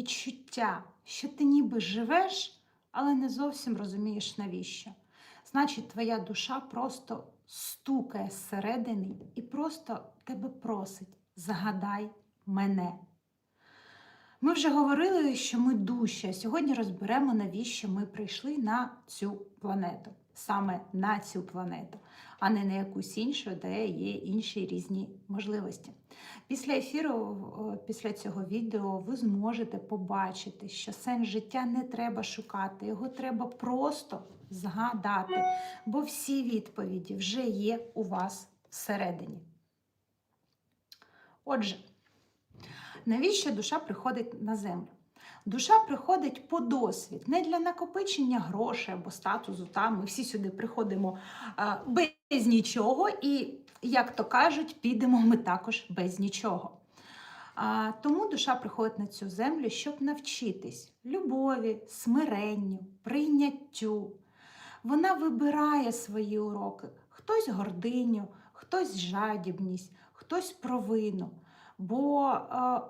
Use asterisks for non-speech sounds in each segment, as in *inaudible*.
відчуття, що ти ніби живеш, але не зовсім розумієш навіщо. Значить, твоя душа просто стукає зсередини і просто тебе просить: загадай мене. Ми вже говорили, що ми душі, сьогодні розберемо, навіщо ми прийшли на цю планету, саме на цю планету, а не на якусь іншу, де є інші різні можливості. Після ефіру, після цього відео, ви зможете побачити, що сенс життя не треба шукати, його треба просто згадати, бо всі відповіді вже є у вас всередині. Отже, навіщо душа приходить на землю? Душа приходить по досвід, не для накопичення грошей або статусу. Та ми всі сюди приходимо без нічого, і, як то кажуть, підемо ми також без нічого. А, Тому душа приходить на цю землю, щоб навчитись любові, смиренню, прийняттю. Вона вибирає свої уроки: хтось гординю, хтось жадібність, хтось провину. Бо е,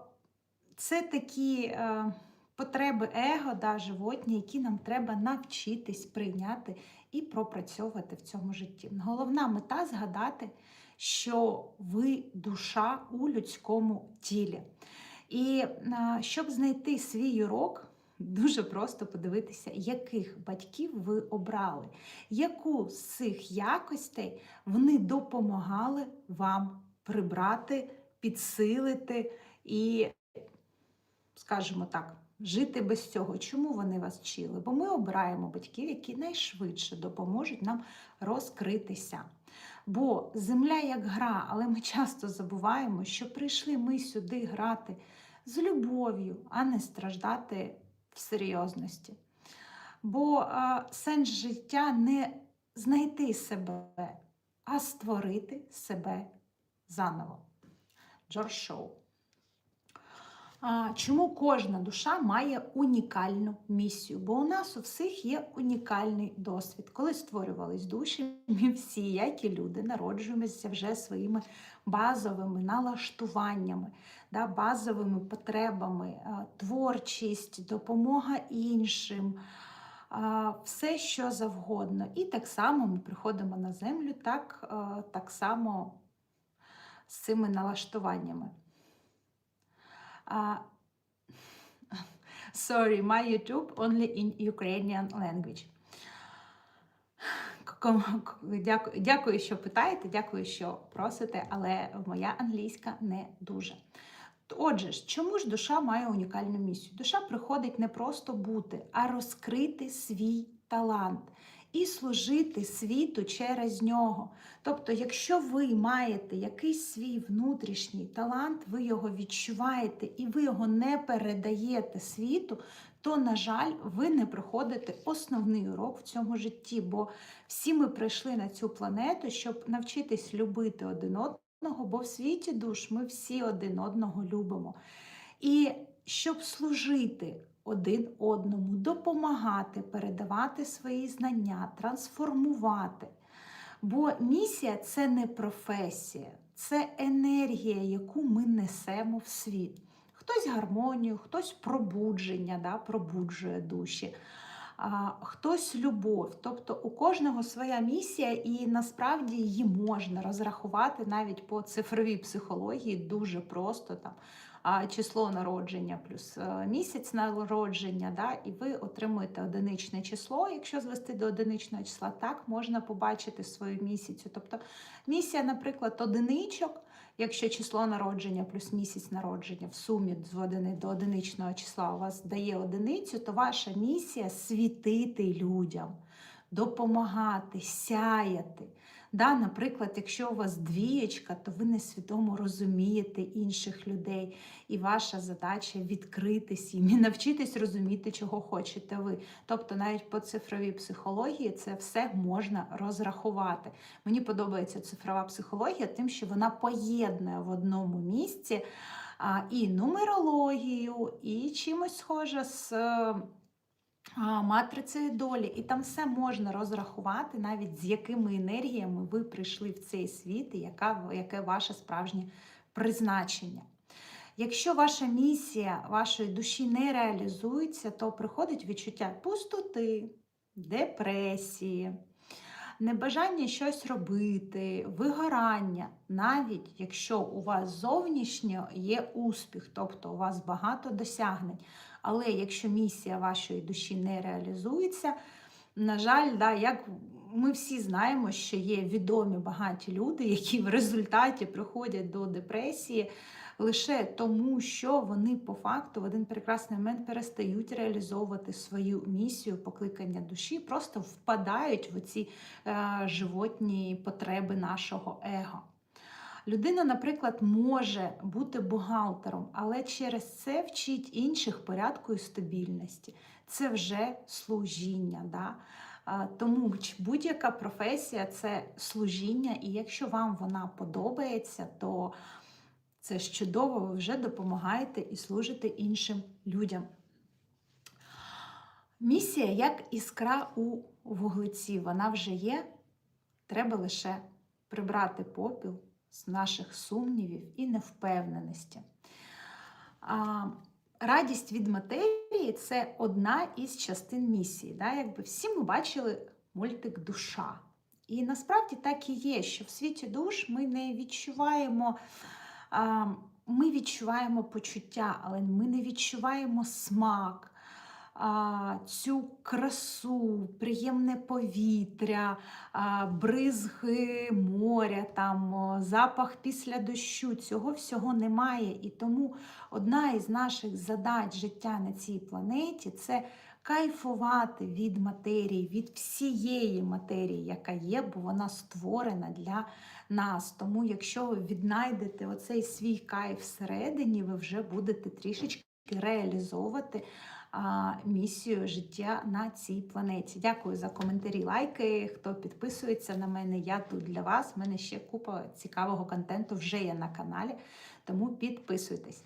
це такі е, потреби его, да, животні, які нам треба навчитись прийняти і пропрацьовувати в цьому житті. Головна мета згадати, що ви душа у людському тілі. І щоб знайти свій урок, Дуже просто подивитися, яких батьків ви обрали, яку з цих якостей вони допомагали вам прибрати, підсилити і, скажімо так, жити без цього. Чому вони вас вчили? Бо ми обираємо батьків, які найшвидше допоможуть нам розкритися. Бо земля як гра, але ми часто забуваємо, що прийшли ми сюди грати з любов'ю, а не страждати в серйозності. Бо а, сенс життя не знайти себе, а створити себе заново. Джордж Шоу. Чому кожна душа має унікальну місію? Бо у нас у всіх є унікальний досвід. Коли створювались душі, *laughs* ми всі, як і люди, народжуємося вже своїми базовими налаштуваннями, да, базовими потребами, творчість, допомога іншим. Все, що завгодно. І так само ми приходимо на землю, так, так само з цими налаштуваннями. *laughs* Sorry, my YouTube only in Ukrainian language. Дякую, дякую, що питаєте, дякую, що просите, але моя англійська не дуже. Отже, чому ж душа має унікальну місію? Душа приходить не просто бути, а розкрити свій талант і служити світу через нього. Тобто, якщо ви маєте якийсь свій внутрішній талант, ви його відчуваєте і ви його не передаєте світу, то, на жаль, ви не проходите основний урок в цьому житті. Бо всі ми прийшли на цю планету, щоб навчитись любити один одного, бо в світі душ ми всі один одного любимо. І щоб служити один одному, допомагати, передавати свої знання, трансформувати. Бо місія це не професія, це енергія, яку ми несемо в світ. Хтось гармонію, хтось пробудження, да, пробуджує душі, а, хтось любов. Тобто у кожного своя місія, і насправді її можна розрахувати навіть по цифровій психології дуже просто там число народження плюс е, місяць народження, да, і ви отримуєте одиничне число. Якщо звести до одиничного числа, так можна побачити свою місяцю. Тобто місія, наприклад, одиничок, якщо число народження плюс місяць народження в сумі зведений до одиничного числа у вас дає одиницю, то ваша місія світити людям, допомагати, сяяти. Да, Наприклад, якщо у вас двієчка, то ви несвідомо розумієте інших людей, і ваша задача відкритись їм і навчитись розуміти, чого хочете ви. Тобто, навіть по цифровій психології це все можна розрахувати. Мені подобається цифрова психологія, тим, що вона поєднує в одному місці і нумерологію, і чимось схоже з матрицею долі, і там все можна розрахувати, навіть з якими енергіями ви прийшли в цей світ, і яка, яке ваше справжнє призначення. Якщо ваша місія вашої душі не реалізується, то приходить відчуття пустоти, депресії, небажання щось робити, вигорання, навіть якщо у вас зовнішньо є успіх, тобто у вас багато досягнень. Але якщо місія вашої душі не реалізується, на жаль, да, як ми всі знаємо, що є відомі багаті люди, які в результаті приходять до депресії лише тому, що вони по факту в один прекрасний момент перестають реалізовувати свою місію, покликання душі, просто впадають в оці е, животні потреби нашого его. Людина, наприклад, може бути бухгалтером, але через це вчить інших порядку і стабільності. Це вже служіння. Да? Тому будь-яка професія це служіння, і якщо вам вона подобається, то це чудово, ви вже допомагаєте і служите іншим людям. Місія як іскра у вуглеці, вона вже є. Треба лише прибрати попіл з наших сумнівів і невпевненості. Радість від матерії це одна із частин місії. Да? Якби всі ми бачили мультик Душа. І насправді так і є, що в світі душ ми не відчуваємо. Ми відчуваємо почуття, але ми не відчуваємо смак, цю красу, приємне повітря, бризги моря, там, запах після дощу. Цього всього немає. І тому одна із наших задач життя на цій планеті це кайфувати від матерії, від всієї матерії, яка є, бо вона створена для нас. Тому, якщо ви віднайдете оцей свій кайф всередині, ви вже будете трішечки реалізовувати місію життя на цій планеті. Дякую за коментарі, лайки. Хто підписується на мене, я тут для вас. У мене ще купа цікавого контенту вже є на каналі, тому підписуйтесь.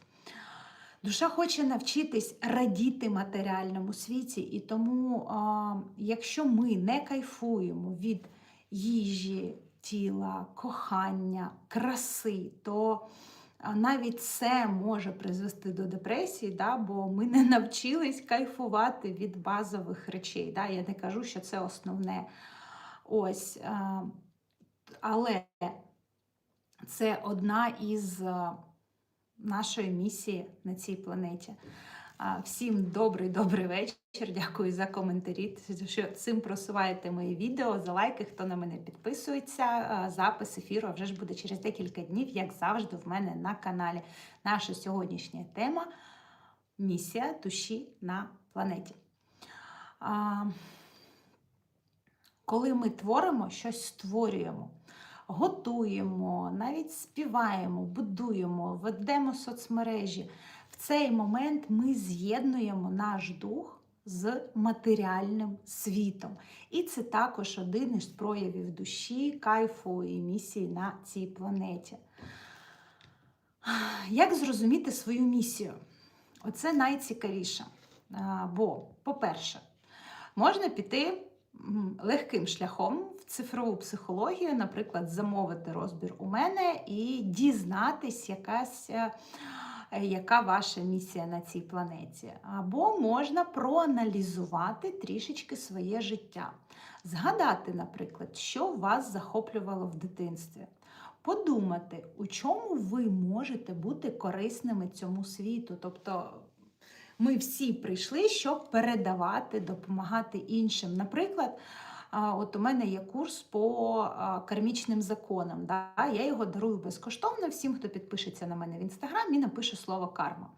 Душа хоче навчитись радіти матеріальному світі, і тому, а, якщо ми не кайфуємо від їжі, тіла, кохання, краси, то навіть це може призвести до депресії, да, бо ми не навчились кайфувати від базових речей. Да. Я не кажу, що це основне. Ось, але це одна із нашої місії на цій планеті. Всім добрий добрий вечір. Дякую за коментарі. Що цим просуваєте мої відео, за лайки, хто на мене підписується. Запис ефіру вже ж буде через декілька днів, як завжди, в мене на каналі. Наша сьогоднішня тема місія душі на планеті. Коли ми творимо, щось створюємо готуємо, навіть співаємо, будуємо, ведемо соцмережі. Цей момент ми з'єднуємо наш дух з матеріальним світом. І це також один із проявів душі, кайфу і місії на цій планеті. Як зрозуміти свою місію? Оце найцікавіше. Бо, по-перше, можна піти легким шляхом в цифрову психологію, наприклад, замовити розбір у мене і дізнатись, якась, е, яка ваша місія на цій планеті. Або можна проаналізувати трішечки своє життя, згадати, наприклад, що вас захоплювало в дитинстві. Подумати, у чому ви можете бути корисними цьому світу. Тобто ми всі прийшли, щоб передавати, допомагати іншим. Наприклад, от у мене є курс по кармічним законам. Да? Я його дарую безкоштовно всім, хто підпишеться на мене в інстаграм і напише слово карма.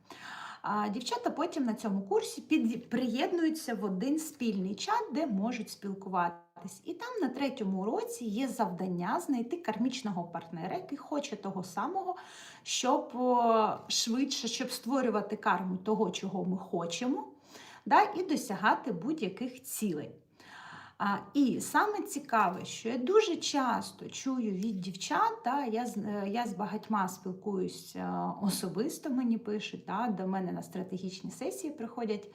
А дівчата потім на цьому курсі під... приєднуються в один спільний чат, де можуть спілкуватись. І там на третьому уроці є завдання знайти кармічного партнера, який хоче того самого, щоб швидше, щоб створювати карму того, чого ми хочемо, да, і досягати будь-яких цілей. А, і саме цікаве, що я дуже часто чую від дівчат, да, я, е, я з багатьма спілкуюсь е, особисто, мені пишуть, да, до мене на стратегічні сесії приходять.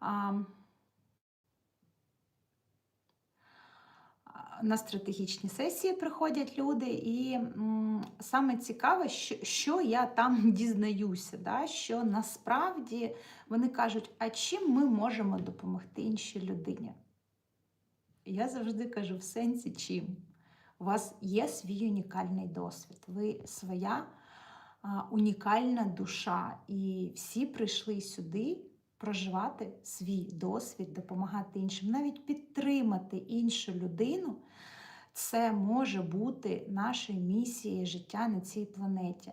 А, на стратегічні сесії приходять люди, і м, саме цікаве, що, що я там *laughs* дізнаюся, да? що насправді вони кажуть, а чим ми можемо допомогти іншій людині? Я завжди кажу в сенсі чим. У вас є свій унікальний досвід, ви своя а, унікальна душа, і всі прийшли сюди проживати свій досвід, допомагати іншим, навіть підтримати іншу людину. Це може бути нашою місією життя на цій планеті.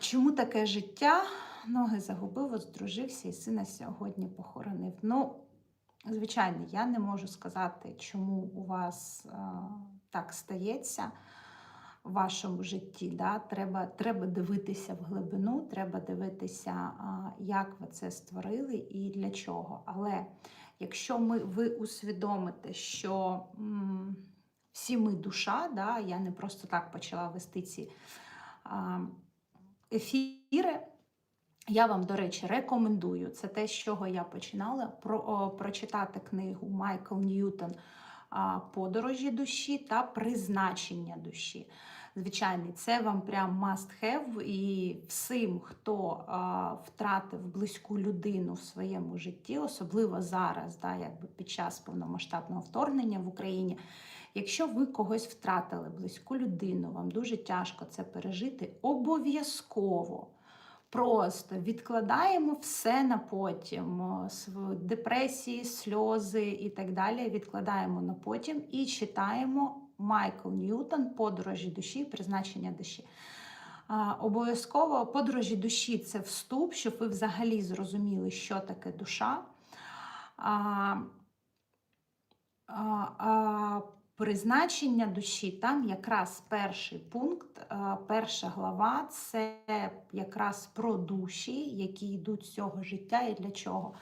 Чому таке життя? Ноги загубив, одружився і сина сьогодні похоронив. Ну, звичайно, я не можу сказати, чому у вас а, так стається в вашому житті. Да? Треба, треба дивитися в глибину, треба дивитися, як ви це створили і для чого. Але якщо ми, ви усвідомите, що м, всі ми душа, да? я не просто так почала вести ці ефіри. Я вам, до речі, рекомендую це те, з чого я починала, про, о, прочитати книгу Майкл Ньютон Подорожі душі та призначення душі. Звичайно, це вам прям must have, і всім, хто а, втратив близьку людину в своєму житті, особливо зараз, да, якби під час повномасштабного вторгнення в Україні. Якщо ви когось втратили близьку людину, вам дуже тяжко це пережити, обов'язково. Просто відкладаємо все на потім. Депресії, сльози і так далі. Відкладаємо на потім і читаємо Майкл Ньютон Подорожі душі, призначення душі. Обов'язково подорожі душі це вступ, щоб ви взагалі зрозуміли, що таке душа. Призначення душі, там якраз перший пункт, перша глава це якраз про душі, які йдуть з цього життя і для чого.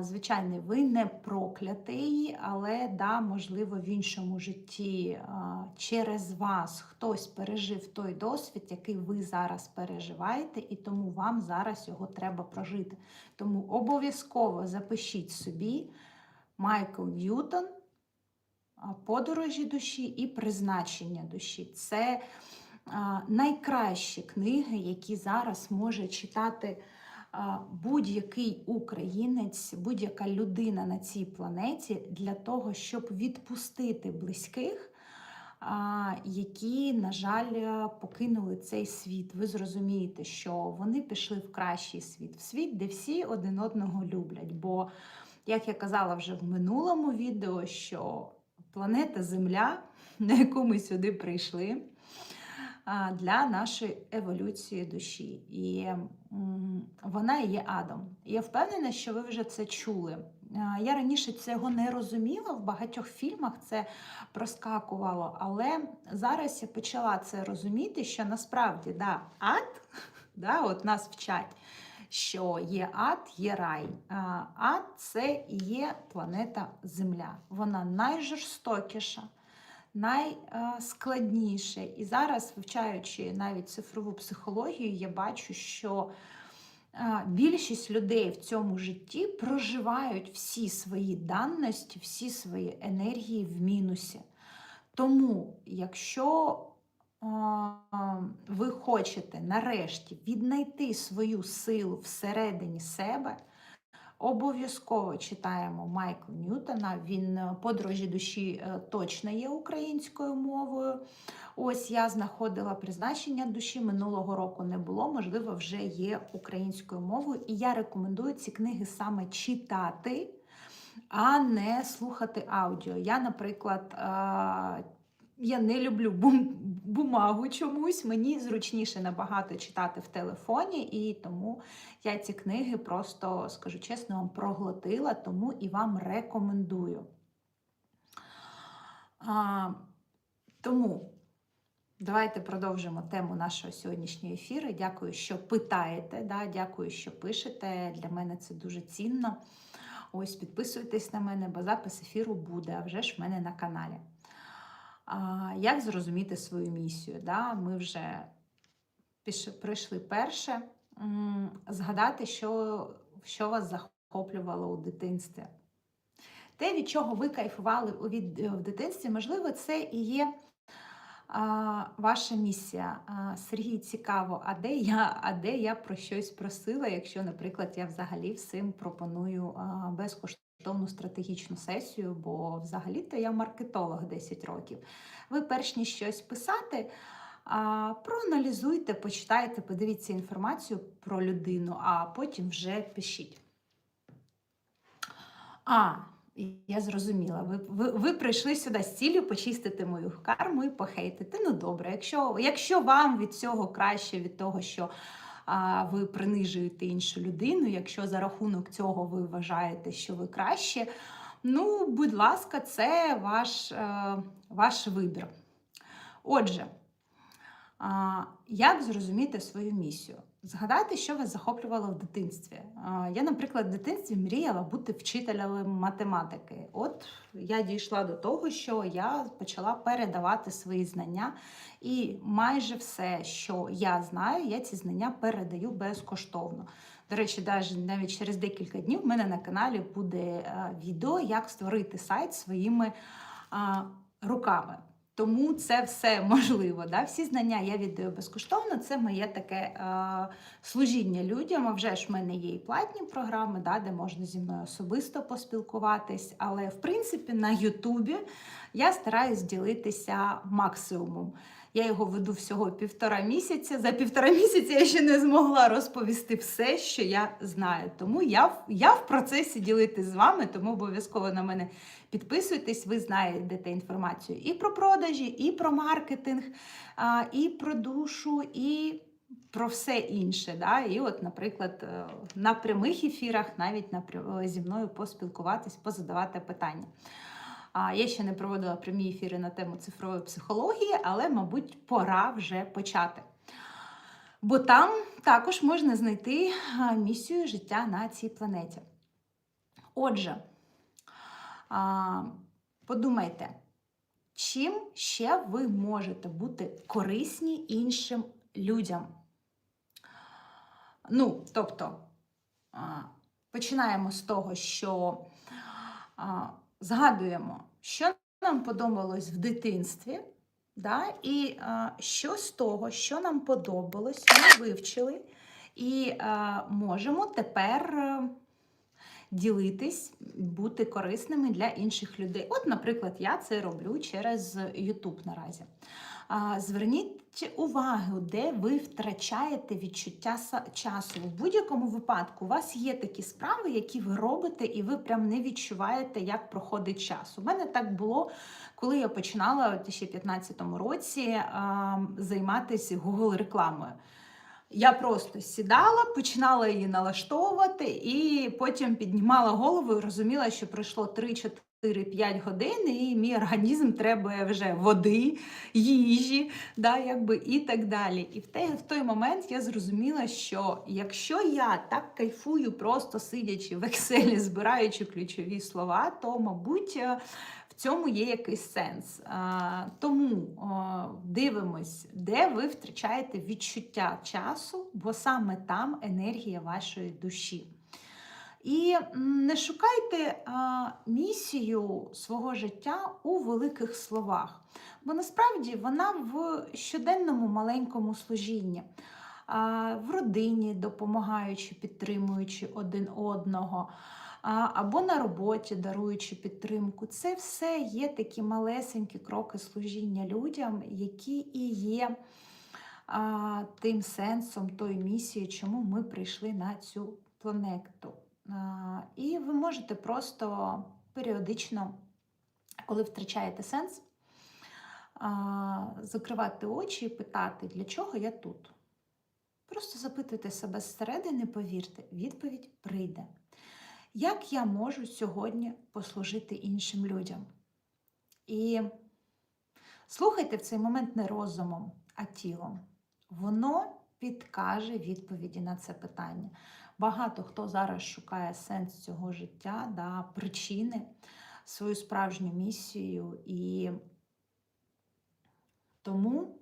Звичайно, ви не проклятий, але да, можливо, в іншому житті через вас хтось пережив той досвід, який ви зараз переживаєте, і тому вам зараз його треба прожити. Тому обов'язково запишіть собі Майкл Ньютон подорожі душі і призначення душі. Це найкращі книги, які зараз може читати будь-який українець, будь-яка людина на цій планеті для того, щоб відпустити близьких. Які, на жаль, покинули цей світ. Ви зрозумієте, що вони пішли в кращий світ, в світ, де всі один одного люблять. Бо, як я казала вже в минулому відео, що планета Земля, *laughs* на яку ми сюди прийшли, для нашої еволюції душі. І вона є адом. Я впевнена, що ви вже це чули. Я раніше цього не розуміла, в багатьох фільмах це проскакувало, але зараз я почала це розуміти, що насправді да, ад, *laughs* да, от нас вчать, що є ад, є рай. Ад це і є планета Земля. Вона найжорстокіша, найскладніша. І зараз, вивчаючи навіть цифрову психологію, я бачу, що більшість людей в цьому житті проживають всі свої данності, всі свої енергії в мінусі. Тому, якщо ви хочете нарешті віднайти свою силу всередині себе, обов'язково читаємо Майкла Ньютона. Він подорожі душі е, точно є українською мовою. Ось я знаходила призначення душі минулого року не було, можливо, вже є українською мовою. І я рекомендую ці книги саме читати, а не слухати аудіо. Я, наприклад, е, я не люблю бум, бумагу чомусь. Мені зручніше набагато читати в телефоні, і тому я ці книги просто, скажу чесно, вам проглотила, тому і вам рекомендую. А, тому давайте продовжимо тему нашого сьогоднішнього ефіру. Дякую, що питаєте. Да? Дякую, що пишете. Для мене це дуже цінно. Ось підписуйтесь на мене, бо запис ефіру буде, а вже ж в мене на каналі. Як зрозуміти свою місію? Да? Ми вже прийшли перше. Згадати, що, що вас захоплювало у дитинстві. те, від чого ви кайфували в дитинстві, можливо, це і є а, ваша місія. А, Сергій, цікаво, а де я, а де я про щось просила, якщо, наприклад, я взагалі всім пропоную а, безкоштовну стратегічну сесію, бо взагалі-то я маркетолог 10 років. Ви перш ніж щось писати. Проаналізуйте, почитайте, подивіться інформацію про людину, а потім вже пишіть. А, я зрозуміла. Ви, ви, ви прийшли сюди з ціллю почистити мою карму і похейтити. Ну добре, якщо, якщо вам від цього краще, від того, що ви принижуєте іншу людину, якщо за рахунок цього ви вважаєте, що ви краще, ну, будь ласка, це ваш, е, ваш вибір. Отже. Як зрозуміти свою місію? Згадайте, що вас захоплювало в дитинстві. Я, наприклад, в дитинстві мріяла бути вчителем математики. От я дійшла до того, що я почала передавати свої знання, і майже все, що я знаю, я ці знання передаю безкоштовно. До речі, навіть через декілька днів в мене на каналі буде е, відео, як створити сайт своїми руками. Тому це все *laughs* можливо. Да? Всі знання я віддаю безкоштовно. Це моє таке е, служіння людям. А вже ж в мене є і платні програми, да, де можна зі мною особисто поспілкуватись. Але в принципі на Ютубі я стараюсь ділитися максимумом. Я його веду всього півтора місяця. За півтора місяця я ще не змогла розповісти все, що я знаю. Тому я я в процесі ділитись з вами, тому обов'язково на мене підписуйтесь, ви знаєте інформацію і про продажі, і про маркетинг, і про душу, і про все інше. Да? І, от, наприклад, е, на прямих ефірах навіть зі мною поспілкуватись, позадавати питання. Я ще не проводила прямі ефіри на тему цифрової психології, але, мабуть, пора вже почати. Бо там також можна знайти місію життя на цій планеті. Отже, подумайте, чим ще ви можете бути корисні іншим людям? Ну, тобто, починаємо з того, що згадуємо, що нам подобалось в дитинстві, да? і а, що з того, що нам подобалось, ми вивчили, і а, можемо тепер а, ділитись, бути корисними для інших людей. От, наприклад, я це роблю через YouTube наразі. Зверніть увагу, де ви втрачаєте відчуття часу. В будь-якому випадку у вас є такі справи, які ви робите, і ви прям не відчуваєте, як проходить час. У мене так було, коли я починала у 2015 році займатися Google рекламою. Я просто сідала, починала її налаштовувати, і потім піднімала голову і розуміла, що пройшло 3-4 4-5 годин, і мій організм треба вже води, їжі, да, якби, і так далі. І в той, в той момент я зрозуміла, що якщо я так кайфую, просто сидячи в Excel, збираючи ключові слова, то, мабуть, е, в цьому є якийсь сенс. Тому дивимось, де ви втрачаєте відчуття часу, бо саме там енергія вашої душі. І не шукайте місію свого життя у великих словах, бо насправді вона в щоденному маленькому служінні, в родині, допомагаючи, підтримуючи один одного, або на роботі, даруючи підтримку. Це все є такі малесенькі кроки служіння людям, які і є тим сенсом тої місії, чому ми прийшли на цю планету. І ви можете просто періодично, коли втрачаєте сенс, закривати очі і питати, для чого я тут. Просто запитуйте себе зсередини, повірте, відповідь прийде. Як я можу сьогодні послужити іншим людям? І слухайте в цей момент не розумом, а тілом. Воно підкаже відповіді на це питання. Багато хто зараз шукає сенс цього життя, да, причини, свою справжню місію. І тому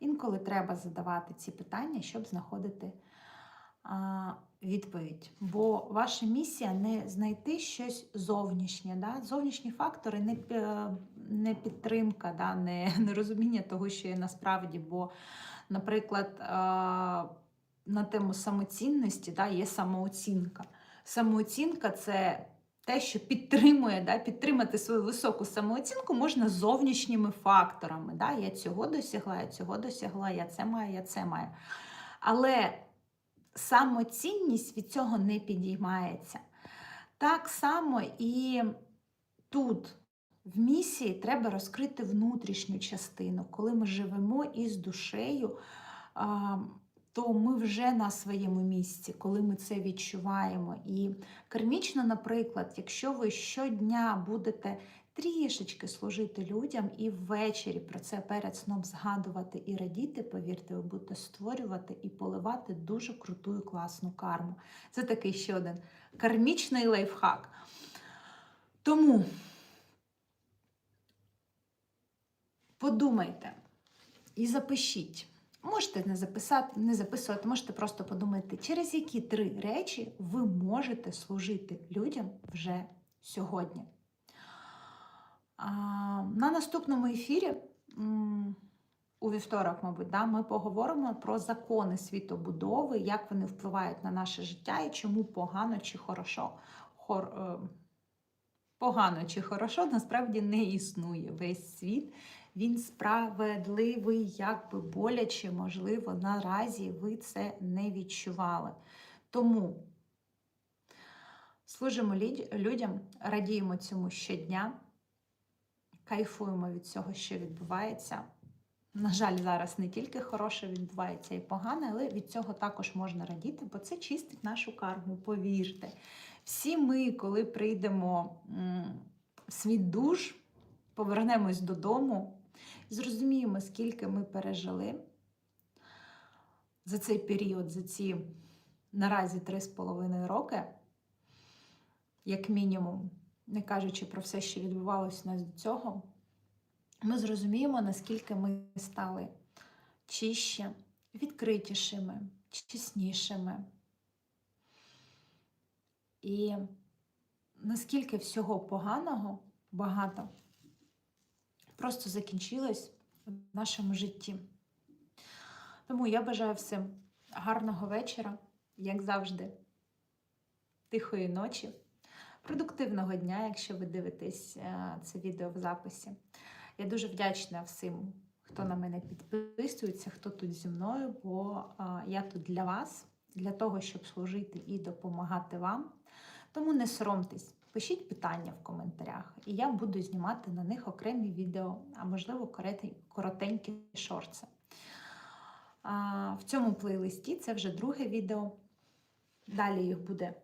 інколи треба задавати ці питання, щоб знаходити а, відповідь. Бо ваша місія не знайти щось зовнішнє. Да? Зовнішні фактори не, не підтримка, да? не, *laughs* не розуміння того, що є насправді. Бо, наприклад, е, на тему самоцінності да, є самооцінка. Самооцінка це те, що підтримує, да, підтримати свою високу самооцінку можна зовнішніми факторами. Да? Я цього досягла, я цього досягла, я це маю, я це маю. Але самоцінність від цього не підіймається. Так само і тут. В місії треба розкрити внутрішню частину. Коли ми живемо із душею, то ми вже на своєму місці, коли ми це відчуваємо. І кармічно, наприклад, якщо ви щодня будете трішечки служити людям і ввечері про це перед сном згадувати і радіти, повірте, ви будете створювати і поливати дуже круту і класну карму. Це такий ще один кармічний лайфхак. Тому подумайте і запишіть. Можете не записати, не записувати, можете просто подумати, через які три речі ви можете служити людям вже сьогодні. На наступному ефірі, у вівторок, мабуть, да, ми поговоримо про закони світобудови, як вони впливають на наше життя і чому погано чи хорошо. Хор, е, погано чи хорошо насправді не існує. Весь світ він справедливий, як би боляче, можливо, наразі ви це не відчували. Тому служимо людям, радіємо цьому щодня, кайфуємо від цього, що відбувається. На жаль, зараз не тільки хороше відбувається і погане, але від цього також можна радіти, бо це чистить нашу карму, повірте. Всі ми, коли прийдемо в світ душ, повернемось додому, зрозуміємо, скільки ми пережили за цей період, за ці наразі 3,5 роки, як мінімум, не кажучи про все, що відбувалося у нас до цього, ми зрозуміємо, наскільки ми стали чище, відкритішими, чеснішими. І наскільки всього поганого багато просто закінчилось в нашому житті. Тому я бажаю всім гарного вечора, як завжди, тихої ночі, продуктивного дня, якщо ви дивитесь е, це відео в записі. Я дуже вдячна всім, хто на мене підписується, хто тут зі мною, бо е, я тут для вас, для того, щоб служити і допомагати вам. Тому не соромтесь, пишіть питання в коментарях, і я буду знімати на них окремі відео, а можливо, коротенькі шорти. В цьому плейлисті це вже друге відео. Далі їх буде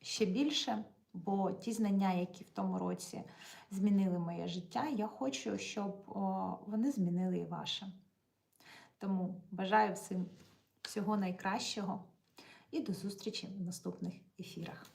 ще більше, бо ті знання, які в тому році змінили моє життя, я хочу, щоб вони змінили і ваше. Тому бажаю всім всього найкращого і до зустрічі в наступних ефірах.